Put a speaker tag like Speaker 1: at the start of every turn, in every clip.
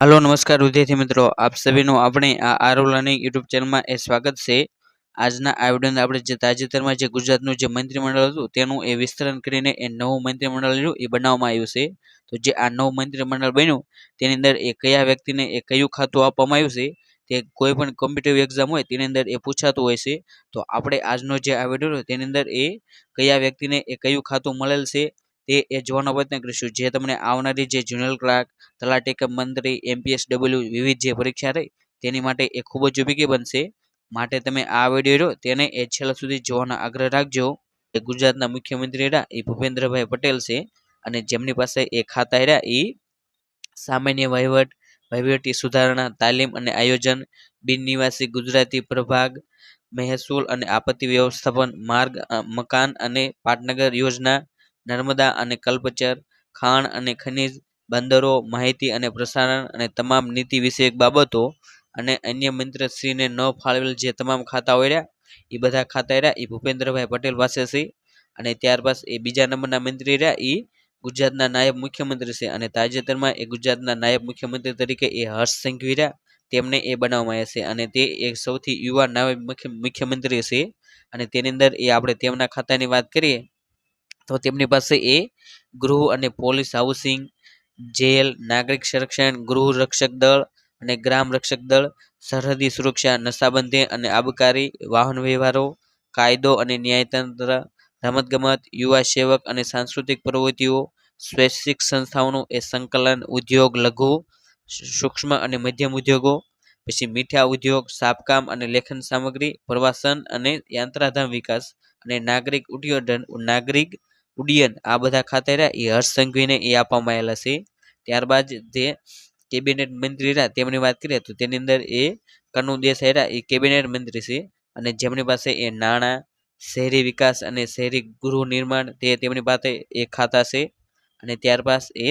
Speaker 1: હાલો નમસ્કાર વિદ્યાર્થી મિત્રો. આપ સભીનું આપણે આ આરો લર્નિંગ યુટ્યુબ ચેનલમાં એ સ્વાગત છે. આજના આ વિડીયોની આપણે જે તાજેતરમાં જે ગુજરાતનું જે મંત્રીમંડળ હતું, તેનું એ વિસ્તરણ કરીને એ નવું મંત્રીમંડળ એ બનાવવામાં આવ્યું છે. તો જે આ નવું મંત્રીમંડળ બન્યું, તેની અંદર એ કયા વ્યક્તિને એ કયું ખાતું આપવામાં આવ્યું છે, તે કોઈ પણ કોમ્પિટિટિવ એક્ઝામ હોય, તેની અંદર એ પૂછાતું હોય છે. તો આપણે આજનો જે આ વીડિયો તેની અંદર એ કયા વ્યક્તિને એ કયું ખાતું મળેલ છે તે એ જોવાનો પ્રયત્ન કરીશું. જે તમને આવનારી જે જુનિયર ક્લાર્ક, તલાટી મંત્રી એમપીએસ ડબલ્યુ વિવિધ જે પરીક્ષા રહી, તેની માટે એ ખૂબ જ ઉપયોગી બનશે. માટે તમે આ વીડિયો રહ્યો તેને એ છેલ્લા સુધી જોવાનો આગ્રહ રાખજો એ ગુજરાતના મુખ્યમંત્રી રહ્યા એ ભૂપેન્દ્રભાઈ પટેલ છે અને જેમની પાસે એ ખાતા રહ્યા એ સામાન્ય વહીવટ, વહીવટી સુધારણા, તાલીમ અને આયોજન બિન નિવાસી ગુજરાતી પ્રભાગ, મહેસૂલ અને આપત્તિ વ્યવસ્થાપન, માર્ગ મકાન અને પાટનગર યોજના નર્મદા અને કલ્પચર, ખાણ અને ખનિજ, બંદરો, માહિતી અને પ્રસારણ અને તમામ નીતિ વિષયક બાબતો અને અન્ય મંત્રીશ્રીને ન ફાળવેલ જે તમામ ખાતા હોય રહ્યા, એ બધા ખાતા રહ્યા, એ ભૂપેન્દ્રભાઈ પટેલ પાસે છે. અને ત્યારબાદ એ બીજા નંબરના મંત્રી રહ્યા એ ગુજરાતના નાયબ મુખ્યમંત્રી છે અને તાજેતરમાં એ ગુજરાતના નાયબ મુખ્યમંત્રી તરીકે એ હર્ષ સંઘવી રહ્યા, તેમને એ બનાવવામાં આવ્યા છે. અને તે એક સૌથી યુવા નાયબ મુખ્ય, મુખ્યમંત્રી છે. અને તેની અંદર એ આપણે તેમના ખાતાની વાત કરીએ તો તેમની પાસે એ ગૃહ અને પોલીસ હાઉસિંગ, જેલ, નાગરિક સંરક્ષણ, ગૃહ રક્ષક દળ અને ગ્રામ રક્ષક દળ, સરહદી સુરક્ષા, નશાબંધી અને આબકારી વાહન વ્યવહારો, કાયદો અને ન્યાયતંત્ર, રમતગમત, યુવા સેવક અને સાંસ્કૃતિક પ્રવૃત્તિઓ, સ્વૈચ્છિક સંસ્થાઓનું એ સંકલન, ઉદ્યોગ, લઘુ, સૂક્ષ્મ અને મધ્યમ ઉદ્યોગો, પછી મીઠા ઉદ્યોગ, સાપકામ અને લેખન સામગ્રી, પ્રવાસન અને યાત્રાધામ વિકાસ અને નાગરિક ઉડ્ડયન નાગરિક ઉડ્ડયન આ બધા ખાતે રહ્યા, એ હર્ષ સંઘવીને એ આપવામાં આવેલા છે. ત્યારબાદ જે કેબિનેટ મંત્રી રહ્યા, તેમની વાત કરીએ તો તેની અંદર એ કનુ દેસાઈ રહ્યા, એ કેબિનેટ મંત્રી છે. અને જેમની પાસે એ નાણાં, શહેરી વિકાસ અને શહેરી ગૃહ નિર્માણ તે તેમની પાસે એ ખાતા છે. અને ત્યારબાદ એ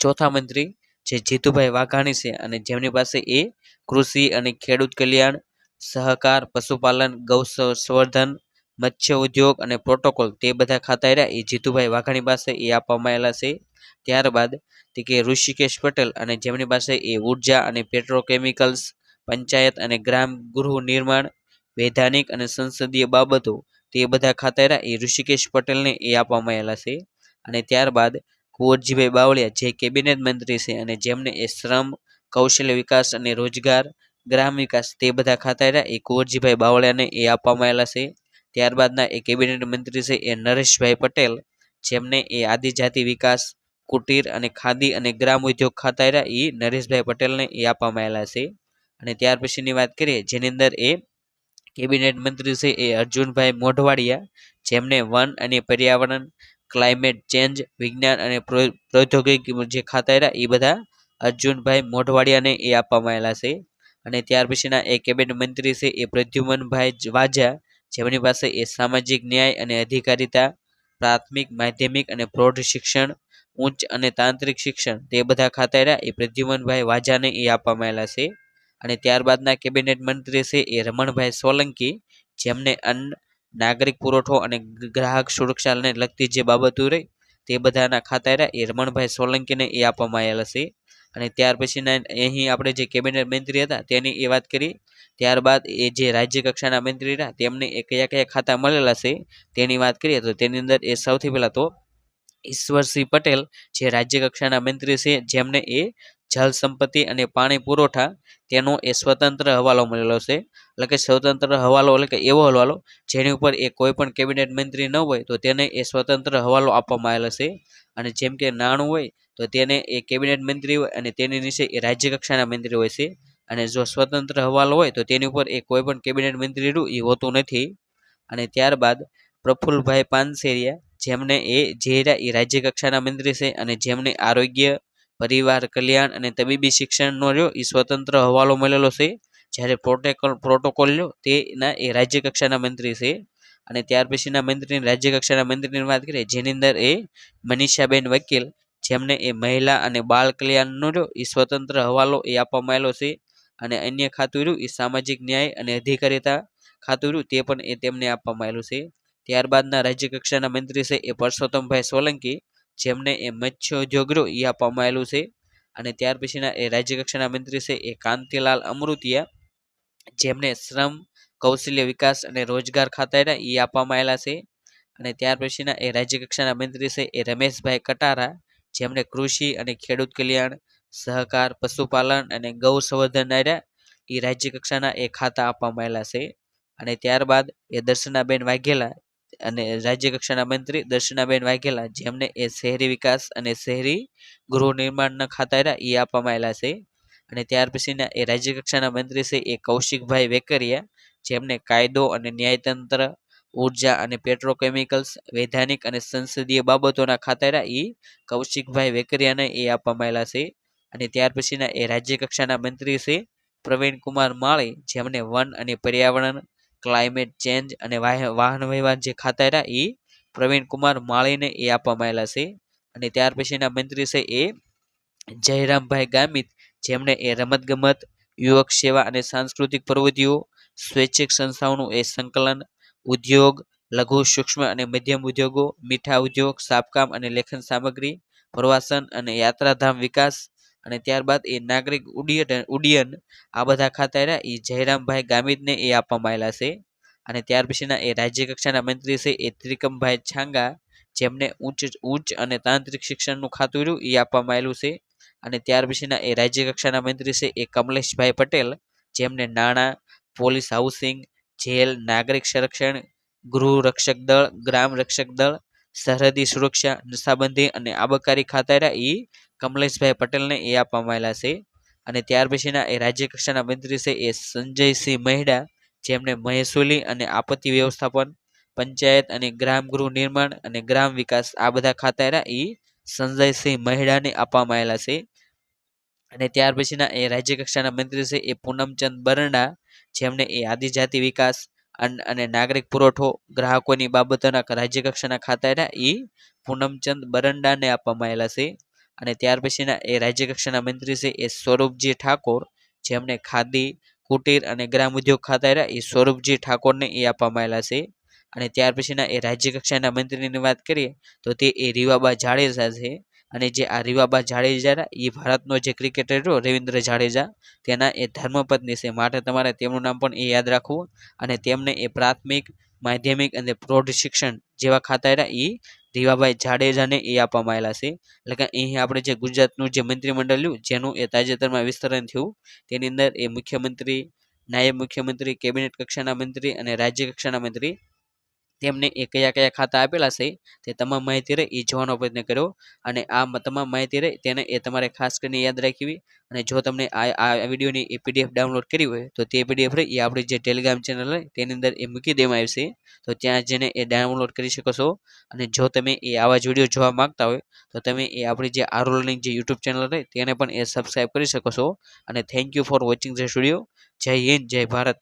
Speaker 1: ચોથા મંત્રી જે જીતુભાઈ વાઘાણી છે અને જેમની પાસે એ કૃષિ અને ખેડૂત કલ્યાણ, સહકાર, પશુપાલન, ગૌ સંવર્ધન મત્સ્ય ઉદ્યોગ અને પ્રોટોકોલ તે બધા ખાતા રહ્યા. એ જીતુભાઈ વાઘાણી પાસે એ આપવામાં આવેલા છે. ત્યારબાદ તે કે ઋષિકેશ પટેલ અને જેમની પાસે એ ઊર્જા અને પેટ્રોકેમિકલ્સ પંચાયત અને ગ્રામ ગૃહ નિર્માણ, વૈધાનિક અને સંસદીય બાબતો તે બધા ખાતા રહ્યા. એ ઋષિકેશ પટેલને એ આપવામાં આવેલા છે. અને ત્યારબાદ કુંવરજીભાઈ બાવળિયા, જે કેબિનેટ મંત્રી છે અને જેમને એ શ્રમ, કૌશલ્ય વિકાસ અને રોજગાર, ગ્રામ વિકાસ તે બધા ખાતા રહ્યા. એ કુંવરજીભાઈ બાવળિયાને એ આપવામાં આવેલા છે. ત્યારબાદના એ કેબિનેટ મંત્રી છે એ નરેશભાઈ પટેલ, જેમને એ આદિજાતિ વિકાસ, કુટીર અને ખાદી અને ગ્રામ ઉદ્યોગ ખાતા રહ્યા એ નરેશભાઈ પટેલને એ આપવામાં આવેલા છે. અને ત્યાર પછીની વાત કરીએ, જેની અંદર એ કેબિનેટ મંત્રી છે એ અર્જુનભાઈ મોઢવાડિયા, જેમને વન અને પર્યાવરણ, ક્લાઇમેટ ચેન્જ, વિજ્ઞાન અને પ્રો- પ્રૌદ્યોગિકી જે ખાતા રહ્યા એ બધા અર્જુનભાઈ મોઢવાડિયાને એ આપવામાં આવેલા છે. અને ત્યાર પછીના એ કેબિનેટ મંત્રી છે એ પ્રદ્યુમનભાઈ વાજા જેમની પાસે એ સામાજિક ન્યાય અને અધિકારિતા, પ્રાથમિક, માધ્યમિક અને પ્રૌઢ શિક્ષણ, ઉચ્ચ અને તાંત્રિક શિક્ષણ તે બધા ખાતા રહ્યા. એ પ્રદ્યુમનભાઈ વાજાને એ આપવામાં આવેલા છે. અને ત્યારબાદના કેબિનેટ મંત્રી છે એ રમણભાઈ સોલંકી, જેમને અન્ન, નાગરિક પુરવઠો અને ગ્રાહક સુરક્ષાને લગતી જે બાબતો રહી તે બધાના ખાતા રહ્યા. એ રમણભાઈ સોલંકીને એ આપવામાં આવેલા છે. અને ત્યાર પછીના અહીં આપણે જે કેબિનેટ મંત્રી હતા, તેની એ વાત કરી. ત્યારબાદ એ જે રાજ્ય કક્ષાના મંત્રી રહ્યા તેમને એ કયા કયા ખાતા મળેલા છે, તેની વાત કરીએ તો તેની અંદર એ સૌથી પહેલાં તો ઈશ્વરસિંહ પટેલ, જે રાજ્ય કક્ષાના મંત્રી છે, જેમને એ જળ સંપત્તિ અને પાણી પુરવઠા, તેનો એ સ્વતંત્ર હવાલો મળેલો છે. એટલે કે સ્વતંત્ર હવાલો એટલે કે એવો હવાલો જેની ઉપર એ કોઈ પણ કેબિનેટ મંત્રી ન હોય, તો તેને એ સ્વતંત્ર હવાલો આપવામાં આવેલો છે. અને જેમ કે નાણું હોય તો તેને એ કેબિનેટ મંત્રી હોય અને તેની નીચે એ રાજ્ય કક્ષાના મંત્રી હોય છે. અને જો સ્વતંત્ર હવાલો હોય તો તેની ઉપર એ કોઈ પણ કેબિનેટ મંત્રી રહ્યું એ હોતું નથી. અને ત્યારબાદ પ્રફુલ્લભાઈ પાનસેરિયા જેમને એ જે એ રાજ્ય કક્ષાના મંત્રી છે અને જેમને આરોગ્ય, પરિવાર કલ્યાણ અને તબીબી શિક્ષણનો રહ્યો એ સ્વતંત્ર હવાલો મળેલો છે. જ્યારે પ્રોટેકોલ, પ્રોટોકોલ રહ્યો, તેના એ રાજ્ય કક્ષાના મંત્રી છે. અને ત્યાર પછીના મંત્રીની રાજ્ય કક્ષાના મંત્રીની વાત કરીએ, જેની અંદર એ મનીષાબેન વકીલ જેમને એ મહિલા અને બાળ કલ્યાણનો રહ્યો એ સ્વતંત્ર હવાલો એ આપવામાં આવેલો છે અને અન્ય ખાતું રહ્યું એ સામાજિક ન્યાય અને અધિકારીતા ખાતું રહ્યું તે પણ એ તેમને આપવામાં આવેલું છે. ત્યારબાદના રાજ્યકક્ષાના મંત્રી છે એ પરસોત્તમભાઈ સોલંકી, જેમને એ મત્સ્ય ઉદ્યોગ એ આપવામાં આવેલું છે. અને ત્યાર પછીના એ રાજ્યકક્ષાના મંત્રી છે એ કાંતિલાલ અમૃતિયા, જેમને શ્રમ, કૌશલ્ય વિકાસ અને રોજગાર ખાતાના એ આપવામાં આવેલા છે. અને ત્યાર પછીના એ રાજ્યકક્ષાના મંત્રી છે એ રમેશભાઈ કટારા જેમને કૃષિ અને ખેડૂત કલ્યાણ, સહકાર, પશુપાલન અને ગૌ સંવર્ધન એ રાજ્ય કક્ષાના એ ખાતા આપવામાં આવેલા છે. અને ત્યારબાદ એ દર્શનાબેન વાઘેલા અને રાજ્ય કક્ષાના મંત્રી દર્શનાબેન વાઘેલા જેમને એ શહેરી વિકાસ અને શહેરી ગૃહ નિર્માણના ખાતા રહ્યા એ આપવામાં આવેલા છે. અને ત્યાર પછીના એ રાજ્ય કક્ષાના મંત્રી છે એ કૌશિકભાઈ વેકરિયા જેમને કાયદો અને ન્યાયતંત્ર ઊર્જા અને પેટ્રોકેમિકલ્સ વૈધાનિક અને સંસદીય બાબતોના ખાતા રહ્યા એ કૌશિકભાઈ વેકરિયાને એ આપવામાં આવેલા છે. અને ત્યાર પછીના એ રાજ્ય કક્ષાના મંત્રી છે પ્રવીણ કુમાર માળી, જેમને વન અને પર્યાવરણ ક્લાઇમેટ ચેન્જ અને વાહન વ્યવહાર જે ખાતા રહ્યા એ પ્રવીણ કુમાર માળીને એ આપવામાં આવેલા છે. અને ત્યાર પછીના મંત્રી છે એ જયરામભાઈ ગામિત, જેમને એ રમતગમત, યુવક સેવા અને સાંસ્કૃતિક પ્રવૃત્તિઓ, સ્વૈચ્છિક સંસ્થાઓનું એ સંકલન ઉદ્યોગ, લઘુ, સૂક્ષ્મ અને મધ્યમ ઉદ્યોગો, મીઠા ઉદ્યોગ, સાપકામ અને લેખન સામગ્રી, પ્રવાસન અને યાત્રાધામ વિકાસ અને ત્યારબાદ એ નાગરિક ઉડ્ડયન ઉડ્ડયન, આ બધા ખાતા રહ્યા એ જયરામભાઈ ગામિતને એ આપવામાં આવેલા છે. અને ત્યાર પછીના એ રાજ્ય કક્ષાના મંત્રી છે એ ત્રિકમભાઈ છાંગા, જેમને ઉચ્ચ ઉચ્ચ અને તાંત્રિક શિક્ષણનું ખાતું રહ્યું એ આપવામાં આવેલું છે. અને ત્યાર પછીના એ રાજ્ય કક્ષાના મંત્રી છે એ કમલેશભાઈ પટેલ, જેમને નાણાં, પોલીસ હાઉસિંગ જેલ, નાગરિક સંરક્ષણ, ગૃહ રક્ષક દળ, ગ્રામ રક્ષક દળ, સરહદી સુરક્ષા, નશાબંધી અને આબકારી ખાતા એ કમલેશભાઈ પટેલને એ આપવામાં આવેલા છે. અને ત્યાર પછીના એ રાજ્ય કક્ષાના મંત્રી છે એ સંજયસિંહ મહેડા જેમને મહેસૂલી અને આપત્તિ વ્યવસ્થાપન, પંચાયત અને ગ્રામ ગૃહ નિર્માણ અને ગ્રામ વિકાસ આ બધા ખાતા એ સંજયસિંહ મહેડાને આપવામાં આવેલા છે. અને ત્યાર પછીના એ રાજ્ય કક્ષાના મંત્રી છે એ પૂનમચંદ બરંડા જેમને એ આદિજાતિ વિકાસ અને નાગરિક પુરવઠો ગ્રાહકોની બાબતોના રાજ્ય કક્ષાના હતા એ પૂનમચંદ બરંડાને આપવામાં આવેલા છે. અને ત્યાર પછીના એ રાજ્ય કક્ષાના મંત્રી છે એ સ્વરૂપજી ઠાકોર, જેમને ખાદી, કુટીર અને ગ્રામ ઉદ્યોગ ખાતા હતા એ સ્વરૂપજી ઠાકોરને એ આપવામાં આવેલા છે. અને ત્યાર પછીના એ રાજ્ય કક્ષાના મંત્રીની વાત કરીએ તો તે એ રીવાબા જાડેજા છે. અને જે આ રીવાબા જાડેજા એ ભારતનો જે ક્રિકેટર રહ્યો, રવિન્દ્ર જાડેજા, તેના એ ધર્મપત્ની છે. માટે તમારે તેમનું નામ પણ એ યાદ રાખવું. અને તેમને એ પ્રાથમિક, માધ્યમિક અને પ્રૌઢ શિક્ષણ જેવા ખાતા રહ્યા એ રીવાભાઈ જાડેજાને એ આપવામાં આવેલા છે. એટલે કે અહીં આપણે જે ગુજરાતનું જે મંત્રીમંડળ રહ્યું, જેનું એ તાજેતરમાં વિસ્તરણ થયું. તેની અંદર એ મુખ્યમંત્રી, નાયબ મુખ્યમંત્રી, કેબિનેટ કક્ષાના મંત્રી અને રાજ્ય કક્ષાના મંત્રી તેમને એ કયા કયા ખાતા આપેલા છે, તે તમામ માહિતી રહે એ જોવાનો પ્રયત્ન કર્યો અને આ તમામ માહિતી રહે, તેને એ તમારે ખાસ કરીને યાદ રાખવી. અને જો તમને આ આ વિડીયોની એ પીડીએફ ડાઉનલોડ કરી હોય, તો તે પીડીએફ રહે એ આપણી જે ટેલિગ્રામ ચેનલ હોય, તેની અંદર એ મૂકી દેવામાં આવશે તો ત્યાં જઈને એ ડાઉનલોડ કરી શકો છો. અને જો તમે એ આવા જ વીડિયો જોવા માગતા હોય, તો તમે એ આપણી જે આર લર્નિંગ જે યુટ્યુબ ચેનલ રહે, તેને પણ એ સબસ્ક્રાઈબ કરી શકો છો. અને thank you for watching the studio Jai Hind, Jai Bharat.